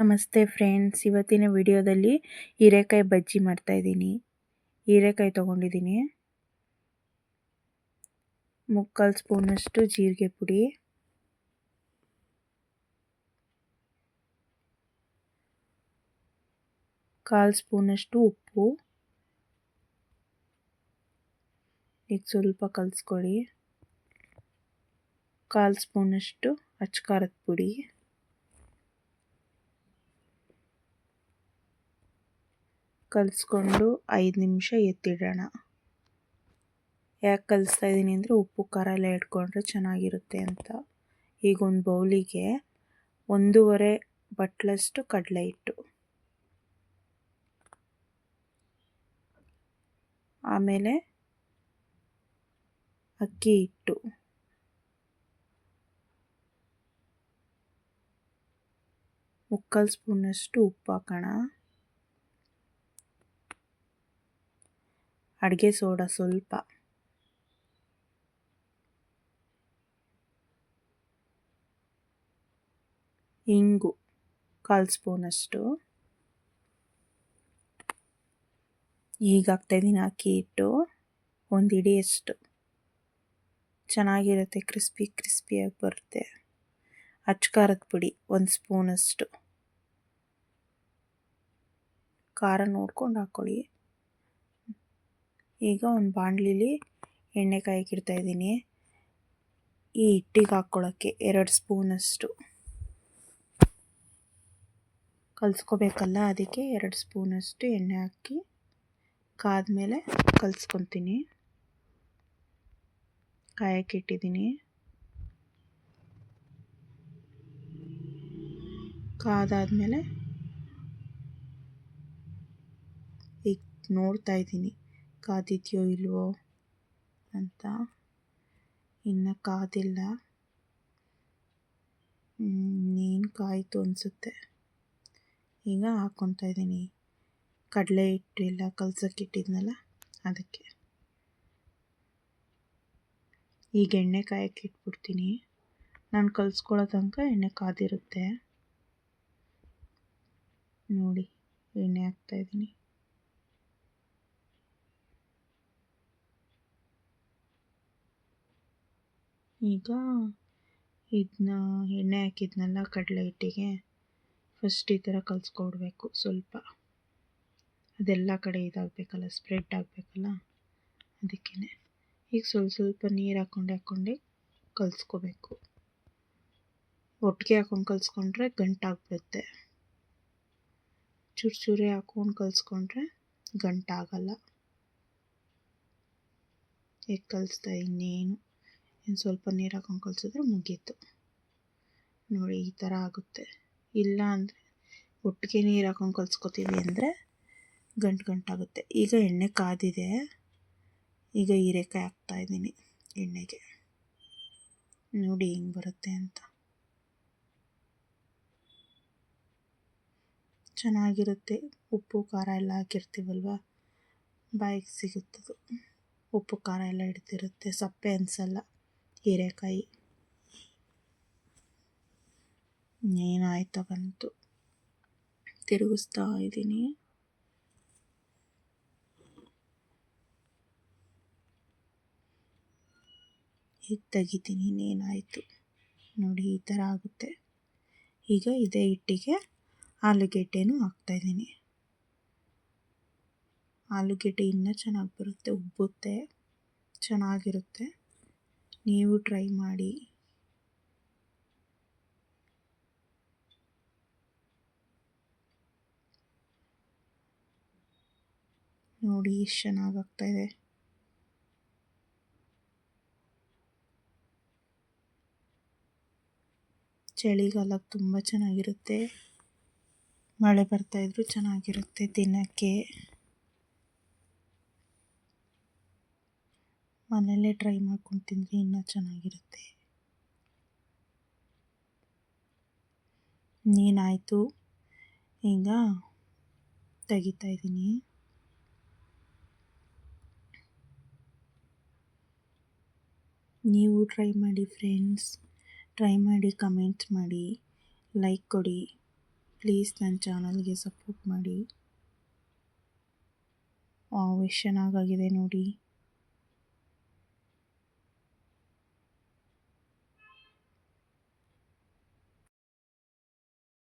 ನಮಸ್ತೆ ಫ್ರೆಂಡ್ಸ್, ಇವತ್ತಿನ ವಿಡಿಯೋದಲ್ಲಿ ಹೀರೆಕಾಯಿ ಬಜ್ಜಿ ಮಾಡ್ತಾಯಿದ್ದೀನಿ ಹೀರೆಕಾಯಿ ತೊಗೊಂಡಿದ್ದೀನಿ. ಮುಕ್ಕಾಲು ಸ್ಪೂನಷ್ಟು ಜೀರಿಗೆ ಪುಡಿ. ಕಾಲು ಸ್ಪೂನಷ್ಟು ಉಪ್ಪು. ಈಗ ಸ್ವಲ್ಪ ಕಲಿಸ್ಕೊಳ್ಳಿ. ಕಾಲು ಸ್ಪೂನಷ್ಟು ಅಚ್ಕಾರದ ಪುಡಿ. ಕಲಿಸ್ಕೊಂಡು ಐದು ನಿಮಿಷ ಎತ್ತಿಡೋಣ. ಯಾಕೆ ಕಲಿಸ್ತಾ ಇದ್ದೀನಿ ಅಂದರೆ ಉಪ್ಪು, ಖಾರ ಎಲ್ಲ ಇಟ್ಕೊಂಡ್ರೆ ಚೆನ್ನಾಗಿರುತ್ತೆ ಅಂತ. ಈಗ ಒಂದು ಬೌಲಿಗೆ ಒಂದೂವರೆ ಬಟ್ಲಷ್ಟು ಕಡಲೆ ಹಿಟ್ಟು. ಆಮೇಲೆ ಅಕ್ಕಿ ಹಿಟ್ಟು. ಮುಕ್ಕಾಲು ಸ್ಪೂನಷ್ಟು ಉಪ್ಪು ಹಾಕೋಣ. ಅಡುಗೆ ಸೋಡಾ ಸ್ವಲ್ಪ. ಇಂಗು ಕಾಲು ಸ್ಪೂನಷ್ಟು ಈಗ ಹಾಕ್ತಾಯಿದ್ದೀನಿ ಅಕ್ಕಿ ಹಿಟ್ಟು ಒಂದು ಇಡಿಯಷ್ಟು ಚೆನ್ನಾಗಿರುತ್ತೆ, ಕ್ರಿಸ್ಪಿ, ಕ್ರಿಸ್ಪಿಯಾಗಿ ಬರುತ್ತೆ. ಅಚ್ಕಾರದ ಪುಡಿ ಒಂದು ಸ್ಪೂನಷ್ಟು ಖಾರ ನೋಡ್ಕೊಂಡು ಹಾಕ್ಕೊಳ್ಳಿ ಈಗ ಒಂದು ಬಾಣಲಿಲಿ ಎಣ್ಣೆ ಕಾಯಕ್ಕಿಡ್ತಾ ಇದ್ದೀನಿ. ಈ ಹಿಟ್ಟಿಗೆ ಹಾಕ್ಕೊಳ್ಳೋಕ್ಕೆ ಎರಡು ಸ್ಪೂನಷ್ಟು ಕಲಿಸ್ಕೋಬೇಕಲ್ಲ, ಅದಕ್ಕೆ ಎರಡು ಸ್ಪೂನಷ್ಟು ಎಣ್ಣೆ ಹಾಕಿ ಕಾದ್ಮೇಲೆ ಕಲಿಸ್ಕೊತೀನಿ. ಕಾಯಕ್ಕಿಟ್ಟಿದ್ದೀನಿ ಕಾದಾದಮೇಲೆ ಈಗ ನೋಡ್ತಾ ಇದ್ದೀನಿ. ಕಾದಿದೆಯೋ ಇಲ್ವೋ ಅಂತ. ಇನ್ನು ಕಾದಿಲ್ಲ. ಇನ್ನೇನು ಕಾಯಿತು ಅನಿಸುತ್ತೆ. ಈಗ ಹಾಕ್ಕೊತಾ ಇದ್ದೀನಿ. ಕಡಲೆ ಹಿಟ್ಟು ಇಲ್ಲ ಕಲ್ಸಕ್ಕೆ ಇಟ್ಟಿದ್ನಲ್ಲ, ಅದಕ್ಕೆ. ಈಗ ಎಣ್ಣೆ ಕಾಯಕ್ಕೆ ಇಟ್ಬಿಡ್ತೀನಿ. ನಾನು ಕಲಿಸ್ಕೊಳ್ಳೋ ತನಕ ಎಣ್ಣೆ ಕಾದಿರುತ್ತೆ. ನೋಡಿ, ಎಣ್ಣೆ ಹಾಕ್ತಾಯಿದ್ದೀನಿ ಈಗ ಇದನ್ನ ಎಣ್ಣೆ ಹಾಕಿದ್ನಲ್ಲ ಕಡಲೆ ಹಿಟ್ಟಿಗೆ ಫಸ್ಟ್ ಈ ಥರ ಕಲಿಸ್ಕೊಡ್ಬೇಕು ಸ್ವಲ್ಪ. ಅದೆಲ್ಲ ಕಡೆ ಇದಾಗಬೇಕಲ್ಲ ಸ್ಪ್ರೆಡ್ ಆಗಬೇಕಲ್ಲ ಅದಕ್ಕೇ ಈಗ ಸ್ವಲ್ಪ ಸ್ವಲ್ಪ ನೀರು ಹಾಕ್ಕೊಂಡು ಹಾಕ್ಕೊಂಡು ಕಲಿಸ್ಕೋಬೇಕು. ಒಟ್ಟಿಗೆ ಹಾಕೊಂಡು ಕಲಿಸ್ಕೊಂಡ್ರೆ ಗಂಟಾಗ್ಬಿಡುತ್ತೆ ಚೂರು ಚೂರೇ ಹಾಕ್ಕೊಂಡು ಕಲಿಸ್ಕೊಂಡ್ರೆ ಗಂಟಾಗಲ್ಲ ಈಗ ಕಲಿಸ್ತಾ ಇನ್ನೇನು. ಇನ್ನು ಸ್ವಲ್ಪ ನೀರು ಹಾಕೊಂಡು ಕಲಿಸಿದ್ರೆ ಮುಗೀತು. ನೋಡಿ, ಈ ಥರ ಆಗುತ್ತೆ. ಇಲ್ಲ ಅಂದರೆ ಒಟ್ಟಿಗೆ ನೀರು ಹಾಕೊಂಡು ಕಲಿಸ್ಕೊತೀವಿ ಅಂದರೆ ಗಂಟು ಗಂಟಾಗುತ್ತೆ. ಈಗ ಎಣ್ಣೆ ಕಾದಿದೆ. ಈಗ ಹೀರೆಕಾಯಿ ಹಾಕ್ತಾಯಿದ್ದೀನಿ ಎಣ್ಣೆಗೆ. ನೋಡಿ, ಹೆಂಗೆ ಬರುತ್ತೆ ಅಂತ. ಚೆನ್ನಾಗಿರುತ್ತೆ. ಉಪ್ಪು, ಖಾರ ಎಲ್ಲ ಹಾಕಿರ್ತೀವಲ್ವ? ಬಾಯಿಗೆ ಸಿಗುತ್ತದು. ಉಪ್ಪು, ಖಾರ ಎಲ್ಲ ಹಿಡ್ದಿರುತ್ತೆ. ಸಪ್ಪೆ ಅನಿಸಲ್ಲ. ಹೀರೆಕಾಯಿ ಏನಾಯ್ತಾ ಬಂತು ತಿರುಗಿಸ್ತಾ ಇದ್ದೀನಿ. ಈಗ ತೆಗಿತೀನಿ ಇನ್ನೇನಾಯಿತು ನೋಡಿ, ಈ ಥರ ಆಗುತ್ತೆ. ಈಗ ಇದೇ ಹಿಟ್ಟಿಗೆ ಆಲೂಗೆಡ್ಡೆನೂ ಹಾಕ್ತಾಯಿದ್ದೀನಿ ಆಲೂಗೆಡ್ಡೆ ಇನ್ನೂ ಚೆನ್ನಾಗಿ ಬರುತ್ತೆ, ಉಬ್ಬುತ್ತೆ, ಚೆನ್ನಾಗಿರುತ್ತೆ. ನೀವು ಟ್ರೈ ಮಾಡಿ. ನೋಡಿ ಎಷ್ಟು ಚೆನ್ನಾಗಾಗ್ತಾ ಇದೆ. ಚಳಿಗಾಲ ತುಂಬ ಚೆನ್ನಾಗಿರುತ್ತೆ. ಮಳೆ ಬರ್ತಾಯಿದ್ರು ಚೆನ್ನಾಗಿರುತ್ತೆ ತಿನ್ನೋಕ್ಕೆ ಮನೆಯಲ್ಲೇ ಟ್ರೈ ಮಾಡ್ಕೊಂಡು ತಿಂದರೆ ಇನ್ನೂ ಚೆನ್ನಾಗಿರುತ್ತೆ. ನೀನಾಯಿತು. ಈಗ ತೆಗಿತಾ ಇದ್ದೀನಿ. ನೀವು ಟ್ರೈ ಮಾಡಿ ಫ್ರೆಂಡ್ಸ್ ಟ್ರೈ ಮಾಡಿ ಕಮೆಂಟ್ ಮಾಡಿ ಲೈಕ್ ಕೊಡಿ. ಪ್ಲೀಸ್ ನನ್ನ ಚಾನಲ್ಗೆ ಸಪೋರ್ಟ್ ಮಾಡಿ. ಎಷ್ಟು ಚೆನ್ನಾಗಾಗಿದೆ ನೋಡಿ.